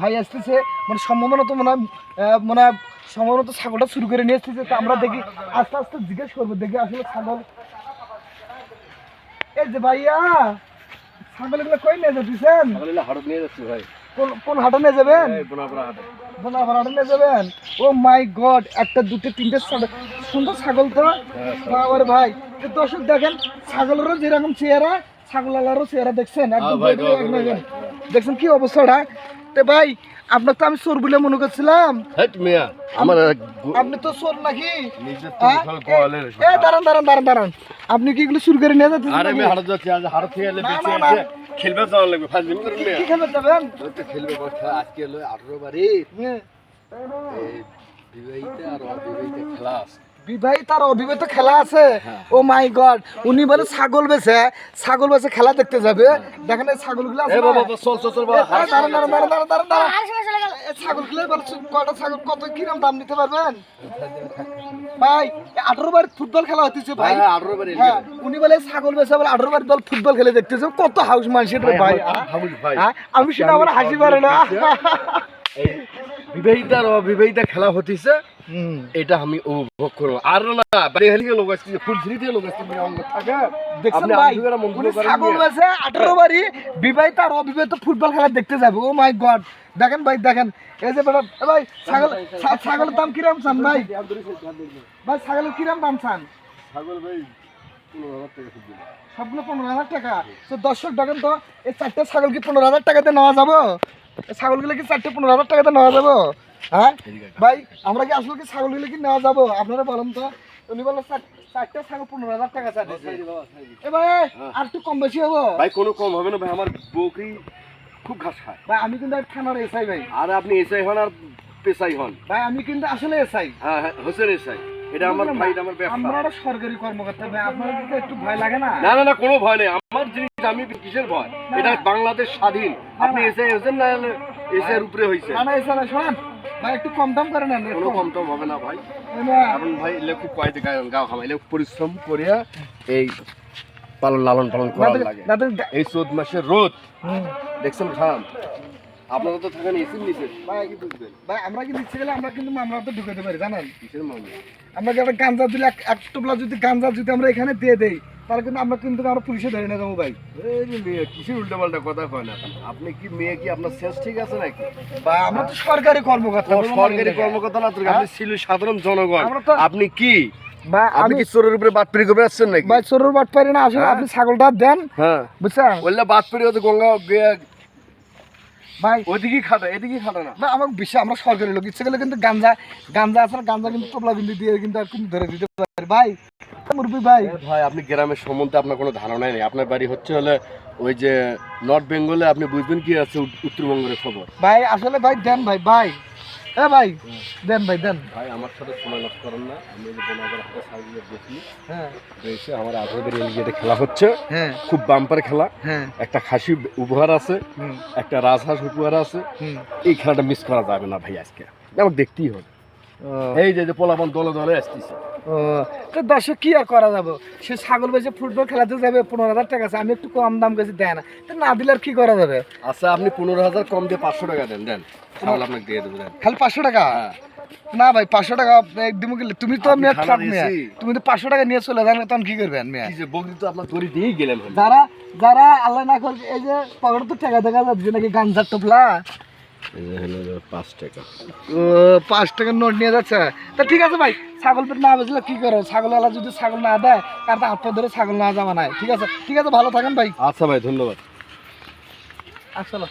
ভাই আসতেছে মানে সম্ভাবনা তো মনে হয় মনে হয় সম্ভবত ছাগলটা শুরু করে নিয়ে আসতেছে তো আমরা দেখি আস্তে আস্তে জিজ্ঞেস করব দেখি আসলে ছাগল এই যে ভাইয়া ছাগল এগুলো কই নিয়ে যাচ্ছেন? হাড়ত নিয়ে যাচ্ছি ভাই। কোন কোন হাটে নিয়ে যাবেন? বোনাপাড়া হাটে। নিয়ে যাবেন? ও মাই গড একটা দুটো তিনটে সুন্দর ছাগল তো? বাবার ভাই। দর্শক দেখেন ছাগলেরও যেরকম চেহারা ছাগলালারও চেহারা দেখছেন একদম ভাই, বৈঠক ভাই, এক নজর। দেখছেন কি অবস্থাটা? তো ভাই আপনার তো আমি চোর বলে মনে করছিলাম। আমার আপনি তো চোর নাকি? হ্যাঁ? এ দাঁড়ান দাঁড়ান দাঁড়ান দাঁড়ান। আপনি কি এগুলো শুরু করে নিয়ে যাচ্ছেন আরে নাকি? আমি হাড়ত যাচ্ছি আজ হাড়ত থেকে এলে বেঁচে না, না। আছে খেলবে যাওয়ার লাগবে ফাইভ মিনিট করে কি খেতে যাবেন? তো খেলবে বল আজকে হলো আঠারো বারে হ্যাঁ। এই বিবাহিতা আর অবিবাহিতা খেলা আছে। বিবাহিত তার অবিবাহিত খেলা আছে? হ্যাঁ। ও মাই গড উনি বলে ছাগল বেছে ছাগল বেছে খেলা দেখতে যাবে। দেখেন এই ছাগলগুলো আছে বাবা চল চল চল বাবা। ছাগলগুলো এবার কয়টা ছাগল কত কিরম দাম নিতে পারবেন? ভাই আঠারো বার ফুটবল খেলা হতেছে ভাই। আঠারো বারে হ্যাঁ উনি বলে ছাগল বেছে বলে আঠারো বার দল ফুটবল খেলে দেখতেছে। কত হাউস মানুষের রে ভাই হামুদ ভাই। হ্যাঁ? আমি শুনে আমার হাসি পারে না। বিবাহিতা আর অবিবাহিতা খেলা হতিছে এটা আমি উপভোগ করব। আর না বাড়ি হেলিকে লোক আসছে ফুলঝুরি থেকে লোক আসছে অঙ্গ থাকে। দেখছেন ভাই আন্দোলনের মন্ত্রী উনি করেন ছাগল। বেছে আঠারো বারই বিবাহিত আর অবিবাহিত ফুটবল খেলা দেখতে যাবে। ও মাই গড দেখেন ভাই দেখেন। এই যে ভাই ছাগল ছাগলের দাম কিরম চান ভাই? ভাই ছাগলের কিরম দাম চান? ছাগল ভাই। সবগুলো পনেরো হাজার টাকা। তো দর্শক দেখেন তো এই চারটে ছাগল কি পনেরো হাজার টাকাতে নেওয়া যাব? ছাগলগুলো কি চারটে পনেরো হাজার টাকাতে নেওয়া যাব? হ্যাঁ? ভাই আমরা কি আসলে কি ছাগলগুলো কি নেওয়া যাব? আপনারা বলেন তো। উনি বলল চারটে ছাগল পনেরো হাজার টাকা এ ভাই আর একটু কম বেশি হব? ভাই কোনো কম হবে না ভাই আমার বকরি খুব ঘাস খায়। ভাই আমি কিন্তু থানার এসআই ভাই। আর আপনি এসআই হন আর পেশাই হন। ভাই আমি কিন্তু আসলে এসআই। হ্যাঁ হ্যাঁ হোসেন এসআই। এটা আমার ভাই আমার ব্যবসা। আমরা সরকারি কর্মকর্তা ভাই আপনার একটু ভয় লাগে না? না না না কোনো ভয় নেই। আমার জিনিস আমি কিসের ভয়? এটা বাংলাদেশ স্বাধীন। আপনি এসআই হোসেন না এসআই উপরে হয়েছে? না না এসআই শোনেন। ভাই একটু কম দাম করে নেন কোনো কম। টম হবে না ভাই। না, এখন ভাই এলে খুব গায়ে গাও খামাইলে পরিশ্রম করিয়া এই পালন লালন পালন করা লাগে। এই চোদ্দ মাসের রোদ। দেখছেন খান আপনারা তো থাকেন এসির নিচে। ভাই, কি বুঝবেন? ভাই আমরা কিন্তু ইচ্ছে গেলে আমরা কিন্তু মামলা তো ঢুকাতে পারি জানেন? কিসের মামলা? আমরা যে একটা গাঞ্জা দিলে এক- এক টোপলা যদি গাঞ্জা যদি আমরা এখানে দিয়ে দেই তাহলে কিন্তু আমরা কিন্তু আমরা পুলিশে ধরে নিয়ে যাব ভাই। এই যে মেয়ে কিসের কথা কয় না? আপনি কি মেয়ে কি আপনার শেষ ঠিক আছে নাকি? বা আমরা তো সরকারি কর্মকর্তা সরকারি কর্মকর্তা না আপনি ছিল সাধারণ জনগণ। আপনি কি? বা আপনি আমি কি চোরের উপরে করে আসছেন নাকি? ভাই চোরের না আসলে হ্যাঁ? আপনি ছাগলটা দেন হ্যাঁ। বুঝছেন? বললে বাদ হচ্ছে গঙ্গা ভাই। ওইদিকে খাটা এদিকে খাটা না। না আমার বিশ্বাস আমরা সরকারি লোক। ইচ্ছে গেলে কিন্তু গাঞ্জা গাঞ্জা আছে না গাঞ্জা কিন্তু টোপলা বিন্দু দিয়ে কিন্তু আর কিন্তু ধরে দিতে পারি। ভাই মুরবি ভাই। ভাই আপনি গ্রামের সম্বন্ধে আপনার কোনো ধারণাই নেই। আপনার বাড়ি হচ্ছে হলে ওই যে নর্থ বেঙ্গলে আপনি বুঝবেন কি আছে উত্তরবঙ্গের খবর? ভাই আসলে ভাই দেন ভাই ভাই। এ ভাই দেন ভাই দেন। ভাই আমার সাথে সময় নষ্ট করেন না। আমি যে বোনাদের হাতে সাইজে দেখি। হ্যাঁ। এসে আমার আগ্রহের এলিগেটে খেলা হচ্ছে হ্যাঁ। খুব বাম্পার খেলা। হ্যাঁ। একটা খাসি উপহার আছে একটা রাজহাঁস উপহার আছে। এই খেলাটা মিস করা যাবে না ভাই আজকে। আমাকে দেখতেই হবে। এই যে পোলাপন দলে দলে আসতেছে। তো দর্শক কি আর করা যাবে? সে ছাগল বেচে ফুটবল খেলাতে যাবে পনেরো হাজার টাকা আছে আমি একটু কম দাম গেছি দেয় না। তো না দিলে আর কি করা যাবে? আচ্ছা আপনি পনেরো হাজার কম দিয়ে পাঁচশো টাকা দেন দেন। তাহলে আপনাকে দিয়ে দেবো দেন। খালি পাঁচশো টাকা? হ্যাঁ। না ভাই পাঁচশো টাকা একদম গেলে তুমি তো মেয়ে ঠক মেয়ে তুমি তো পাঁচশো টাকা নিয়ে চলে যান তখন কি করবেন মেয়ে যে বকরি তো আপনার দড়ি দিয়েই গেলেন যারা যারা আল্লাহ না করবে এই যে পকেটে তো টাকা দেখা যাচ্ছে নাকি গাঞ্জার টোপলা? পাঁচ টাকা। ও পাঁচ টাকার নোট নিয়ে যাচ্ছে। তা ঠিক আছে ভাই ছাগল পেট না বেচলে কি করো? ছাগলওয়ালা যদি ছাগল না দেয় তার তো হাত ধরে ছাগল না যাওয়া নাই। ঠিক আছে ঠিক আছে ভালো থাকেন ভাই। আচ্ছা ভাই ধন্যবাদ। আসলো